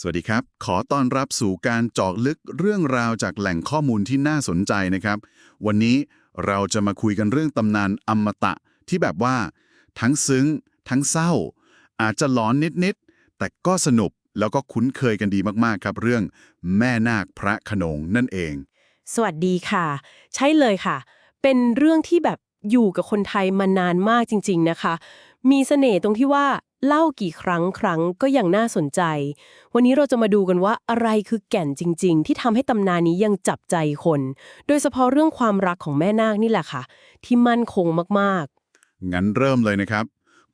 สวัสดีครับ ขอต้อนรับสู่การเจาะลึกเรื่องราวจากแหล่งข้อมูลที่น่าสนใจนะครับ วันนี้เราจะมาคุยกันเรื่องตำนานอมตะที่แบบว่า ทั้งซึ้ง ทั้งเศร้า อาจจะหลอนนิดๆ แต่ก็สนุกแล้วก็คุ้นเคยกันดีมากๆครับเรื่องแม่นาคพระขนงนั่นเอง สวัสดีค่ะ ใช่เลยค่ะ เป็นเรื่องที่แบบอยู่กับคนไทยมานานมากจริง ๆนะคะ มีเสน่ห์ตรงที่ว่าเล่ากี่ครั้งครั้งก็ยังน่าสนใจ วันนี้เราจะมาดูกันว่าอะไรคือแก่นจริง ๆ ที่ทำให้ตำนานนี้ยังจับใจคน โดยเฉพาะเรื่องความรักของแม่นาคนี่แหละค่ะ ที่มั่นคงมากงั้นเริ่มเลยนะครับ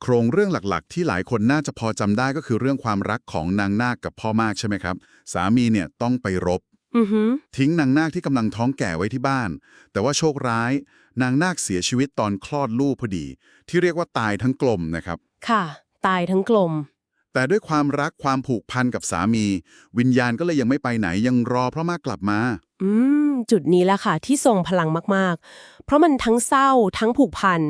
โครงเรื่องหลักๆ ที่หลายคนน่าจะพอจำได้ก็คือเรื่องความรักของนางนาคกับพ่อมากใช่ไหมครับ สามีเนี่ยต้องไปรบๆอือหือทิ้งนางนาคที่กำลังท้องแก่ไว้ที่บ้าน แต่ว่าโชคร้าย นางนาคเสียชีวิตตอนคลอดลูกพอดี ที่เรียกว่าตายทั้งกลมนะครับ ค่ะ ตายทั้งกลม แต่ด้วยความรักความผูกพันกับสามี วิญญาณก็เลยยังไม่ไปไหนยังรอพระมากกลับมา อืม จุดนี้แหละค่ะ ที่ทรงพลังมากๆ เพราะมันทั้งเศร้าทั้งผูกพัน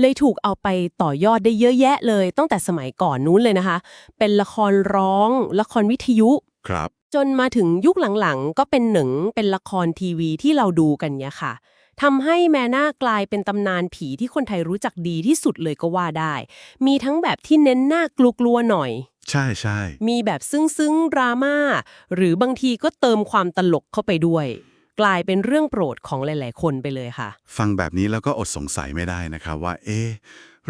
เลยถูกเอาไปต่อยอดได้เยอะแยะเลย ตั้งแต่สมัยก่อนนู้นเลยนะคะ เป็นละครร้อง ละครวิทยุ ครับ จนมาถึงยุคหลังๆ ก็เป็นหนังเป็นละครทีวีที่เราดูกันเนี่ยค่ะ ทำให้แม่นาคกลายเป็นตำนานผีที่คนไทยรู้จักดีที่สุดเลยก็ว่าได้ มีทั้งแบบที่เน้นหน้ากลัวๆหน่อย ใช่ใช่มีแบบซึ้งๆดราม่าหรือบางทีก็เติมความตลกเข้าไปด้วย กลายเป็นเรื่องโปรดของหลายๆ คนไปเลยค่ะ ฟังแบบนี้แล้วก็อดสงสัยไม่ได้นะครับว่า เอ๊ะ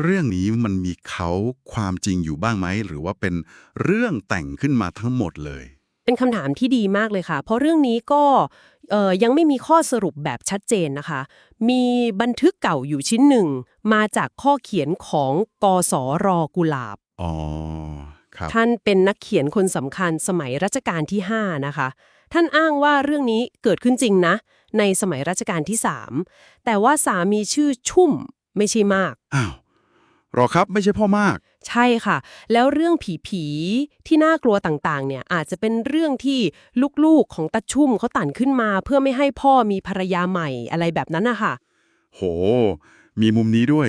เรื่องนี้มันมีเขาความจริงอยู่บ้างไหม หรือว่าเป็นเรื่องแต่งขึ้นมาทั้งหมดเลย เป็นคำถามที่ดีมากเลยค่ะ เพราะเรื่องนี้ก็เอ่อยังไม่มีข้อสรุปแบบชัดเจนนะคะ มีบันทึกเก่าอยู่ชิ้นหนึ่ง มาจากข้อเขียนของกสรกุหลาบอ๋อครับท่านเป็นนักเขียนคนสำคัญสมัยรัชกาลที่ 5 นะคะ ท่านอ้างว่าเรื่องนี้เกิดขึ้นจริงนะ ในสมัยรัชกาลที่ 3 แต่ว่าสามีชื่อชุ่มไม่ใช่มากอ้าว หรอครับไม่ใช่พ่อมาก ใช่ค่ะ แล้วเรื่องผีๆที่น่ากลัวต่างๆ เนี่ยอาจจะเป็นเรื่องที่ลูกๆของตาชุ่มเขาตั่นขึ้นมา เพื่อไม่ให้พ่อมีภรรยาใหม่อะไรแบบนั้นนะคะโห มีมุมนี้ด้วย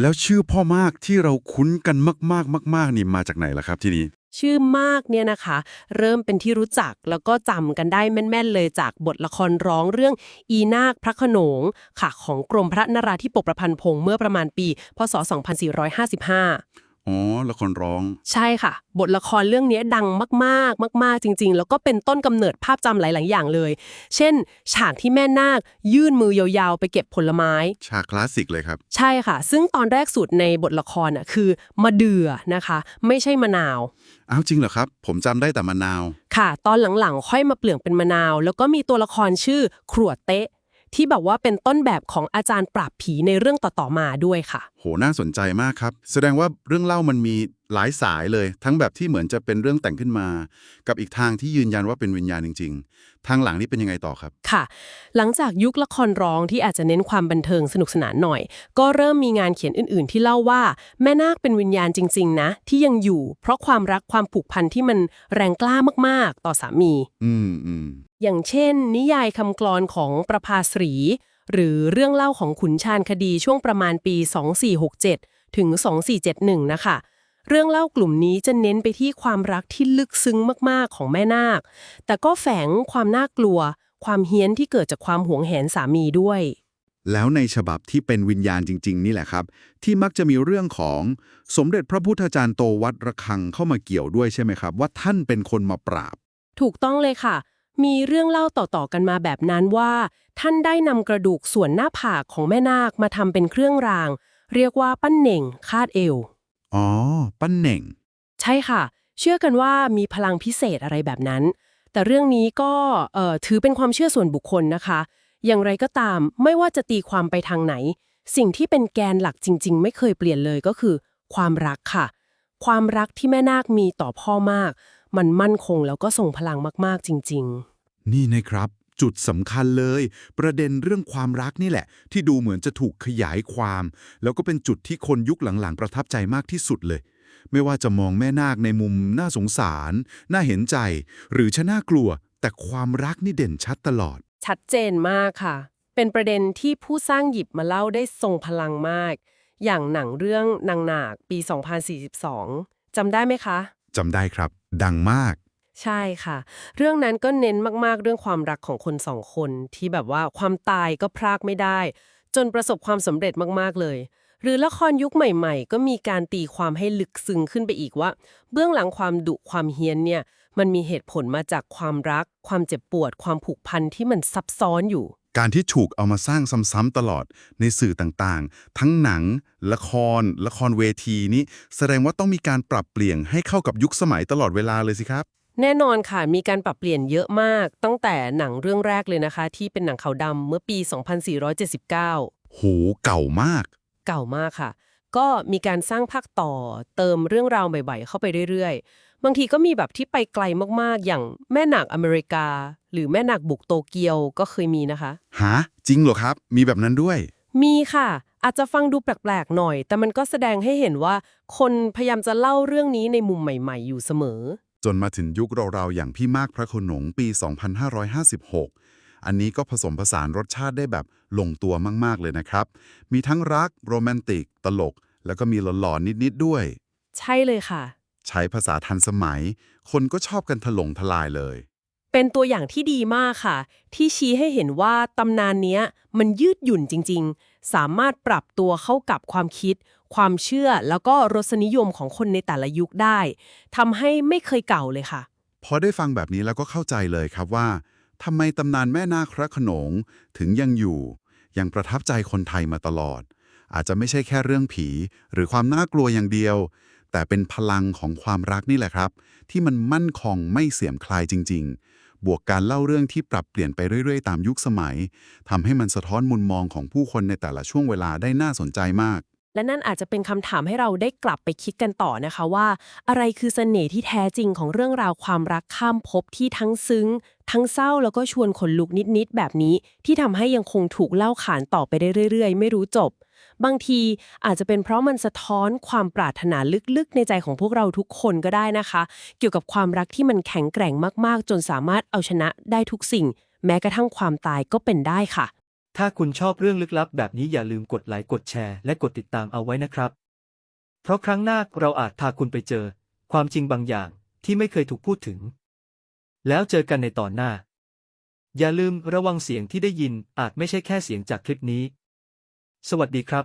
แล้วชื่อพ่อมากที่เราคุ้นกันมากๆมาก ๆ นี่มาจากไหนล่ะครับที่นี้ ชื่อมากเนี่ยนะคะ เริ่มเป็นที่รู้จักแล้วก็จำกันได้แม่น ๆ เลยจากบทละครร้องเรื่องอีนาคพระขนงค่ะของกรมพระนราธิปกประพันธ์พงศ์เมื่อประมาณปี พศ 2455 อ๋อละครร้อง ใช่ค่ะ บทละครเรื่องนี้ดังมากๆ มาก ๆ จริง ๆ แล้วก็เป็นต้นกำเนิดภาพจำหลาย ๆ อย่างเลย เช่น ฉากที่แม่นาค ยื่นมือยาว ๆ ไปเก็บผลไม้ ฉากคลาสสิกเลยครับ ใช่ค่ะ ซึ่งตอนแรกสุดในบทละครน่ะคือมะเดื่อนะคะ ไม่ใช่มะนาว อ้าวจริงเหรอครับ ผมจำได้แต่มะนาว ค่ะ ตอนหลัง ๆ ค่อยมาเปลี่ยนเป็นมะนาว แล้วก็มีตัวละครชื่อขรวดเตะ ที่แบบว่าเป็นต้นแบบของอาจารย์ปราบผีในเรื่องต่อๆมาด้วยค่ะ โห น่าสนใจมากครับ แสดงว่าเรื่องเล่ามันมีหลายสายเลย ทั้งแบบที่เหมือนจะเป็นเรื่องแต่งขึ้นมา กับอีกทางที่ยืนยันว่าเป็นวิญญาณจริง ๆ ทางหลังนี่เป็นยังไงต่อครับ ค่ะ หลังจากยุคละครร้องที่อาจจะเน้นความบันเทิงสนุกสนานหน่อย ก็เริ่มมีงานเขียนอื่น ๆ ที่เล่าว่าแม่นาคเป็นวิญญาณจริง ๆ นะ ที่ยังอยู่ เพราะความรักความผูกพันที่มันแรงกล้ามาก ๆ ต่อสามี อืมอืมอย่างเช่น นิยายคำกลอนของประภาสรีหรือเรื่องเล่าของขุนชาญคดีช่วงประมาณปี 2467 ถึง 2471 นะคะ เรื่องเล่ากลุ่มนี้จะเน้นไปที่ความรักที่ลึกซึ้งมากๆของแม่นาค แต่ก็แฝงความน่ากลัว ความเฮี้ยนที่เกิดจากความหวงแหนสามีด้วย แล้วในฉบับที่เป็นวิญญาณจริง ๆ นี่แหละครับ ที่มักจะมีเรื่องของสมเด็จพระพุทธจารย์โตวัดระฆังเข้ามาเกี่ยวด้วยใช่ไหมครับ ว่าท่านเป็นคนมาปราบ ถูกต้องเลยค่ะ มีเรื่องเล่าต่อๆกันมาแบบนั้นว่า ท่านได้นำกระดูกส่วนหน้าผากของแม่นาคมาทำเป็นเครื่องราง เรียกว่าปั้นเหน่งคาดเอว อ๋อ ปั้นเหน่ง ใช่ค่ะ เชื่อกันว่ามีพลังพิเศษอะไรแบบนั้น แต่เรื่องนี้ก็เอ่อถือเป็นความเชื่อส่วนบุคคลนะคะ อย่างไรก็ตามไม่ว่าจะตีความไปทางไหน สิ่งที่เป็นแกนหลักจริง ๆ ไม่เคยเปลี่ยนเลยก็คือ ความรักค่ะ ความรักที่แม่นาคมีต่อพ่อมาก มันมั่นคงแล้วก็ทรงพลังมากๆจริง ๆ นี่นะครับ จุดสำคัญเลย ประเด็นเรื่องความรักนี่แหละ ที่ดูเหมือนจะถูกขยายความ แล้วก็เป็นจุดที่คนยุคหลังๆ ประทับใจมากที่สุดเลย ไม่ว่าจะมองแม่นาคในมุมน่าสงสาร น่าเห็นใจ หรือชะน่ากลัว แต่ความรักนี่เด่นชัดตลอด ชัดเจนมากค่ะ เป็นประเด็นที่ผู้สร้างหยิบมาเล่าได้ทรงพลังมาก อย่างหนังเรื่องนางหนากปี 2042จำได้ไหมคะจำได้ครับ ดังมาก ใช่ค่ะ เรื่องนั้นก็เน้นมากๆ เรื่องความรักของคนสองคน ที่แบบว่าความตายก็พรากไม่ได้ จนประสบความสำเร็จมากๆเลย หรือละครยุคใหม่ๆ ก็มีการตีความให้ลึกซึ้งขึ้นไปอีกว่า เบื้องหลังความดุความเฮี้ยนเนี่ย มันมีเหตุผลมาจากความรัก ความเจ็บปวด ความผูกพันที่มันซับซ้อนอยู่ การที่ถูกเอามาสร้างซ้ำๆตลอดในสื่อต่างๆ ทั้งหนัง ละคร ละครเวทีนี้ แสดงว่าต้องมีการปรับเปลี่ยนให้เข้ากับยุคสมัยตลอดเวลาเลยสิครับ แน่นอนค่ะ มีการปรับเปลี่ยนเยอะมาก ตั้งแต่หนังเรื่องแรกเลยนะคะ ที่เป็นหนังขาวดำเมื่อปี 2479 โหเก่ามาก เก่ามากค่ะ ก็มีการสร้างภาคต่อเติมเรื่องราวใหม่ๆเข้าไปเรื่อยๆ บางทีก็มีแบบที่ไปไกลมากๆ อย่างแม่นาคอเมริกา หรือแม่นาคบุกโตเกียวก็เคยมีนะคะ หา จริงเหรอครับ มีแบบนั้นด้วย มีค่ะ อาจจะฟังดูแปลกๆหน่อย แต่มันก็แสดงให้เห็นว่า คนพยายามจะเล่าเรื่องนี้ในมุมใหม่ ๆ อยู่เสมอ จนมาถึงยุคเราๆอย่างพี่มากพระโขนงปี 2556 อันนี้ก็ผสมผสานรสชาติได้แบบลงตัวมากๆเลยนะครับ มีทั้งรักโรแมนติก ตลก แล้วก็มีหลอนๆนิดๆด้วย ใช่เลยค่ะ ใช้ภาษาทันสมัย คนก็ชอบกันถล่งทลายเลย เป็นตัวอย่างที่ดีมากค่ะ ที่ชี้ให้เห็นว่าตำนานเนี้ยมันยืดหยุ่นจริง ๆ สามารถปรับตัวเข้ากับความคิด ความเชื่อแล้วก็รสนิยมของคนในแต่ละยุคได้ทำให้ไม่เคยเก่าเลยค่ะ พอได้ฟังแบบนี้แล้วก็เข้าใจเลยครับว่าทำไมตำนานแม่นาคพระขนงถึงยังอยู่ ยังประทับใจคนไทยมาตลอด อาจจะไม่ใช่แค่เรื่องผี หรือความน่ากลัวอย่างเดียว แต่เป็นพลังของความรักนี่แหละครับ ที่มันมั่นคงไม่เสื่อมคลายจริง ๆ บวกการเล่าเรื่องที่ปรับเปลี่ยนไปเรื่อย ๆ ตามยุคสมัยทำให้มันสะท้อนมุมมองของผู้คนในแต่ละช่วงเวลาได้น่าสนใจมาก และนั่นอาจจะเป็นคำถามให้เราได้กลับไปคิดกันต่อนะคะว่า อะไรคือเสน่ห์ที่แท้จริงของเรื่องราวความรักข้ามภพที่ทั้งซึ้ง ทั้งเศร้าแล้วก็ชวนขนลุกนิดๆแบบนี้ ที่ทำให้ยังคงถูกเล่าขานต่อไปได้เรื่อย ๆ ไม่รู้จบ บางทีอาจจะเป็นเพราะมันสะท้อนความปรารถนาลึกๆ ในใจของพวกเราทุกคนก็ได้นะคะ เกี่ยวกับความรักที่มันแข็งแกร่งมากๆ จนสามารถเอาชนะได้ทุกสิ่ง แม้กระทั่งความตายก็เป็นได้ค่ะ ถ้าคุณชอบเรื่องลึกลับแบบนี้อย่าลืมกดไลค์กดแชร์ และกดติดตามเอาไว้นะครับ เพราะครั้งหน้าเราอาจพาคุณไปเจอ ความจริงบางอย่างที่ไม่เคยถูกพูดถึง แล้วเจอกันในตอนหน้าอย่าลืมระวังเสียงที่ได้ยินอาจไม่ใช่แค่เสียงจากคลิปนี้ สวัสดีครับ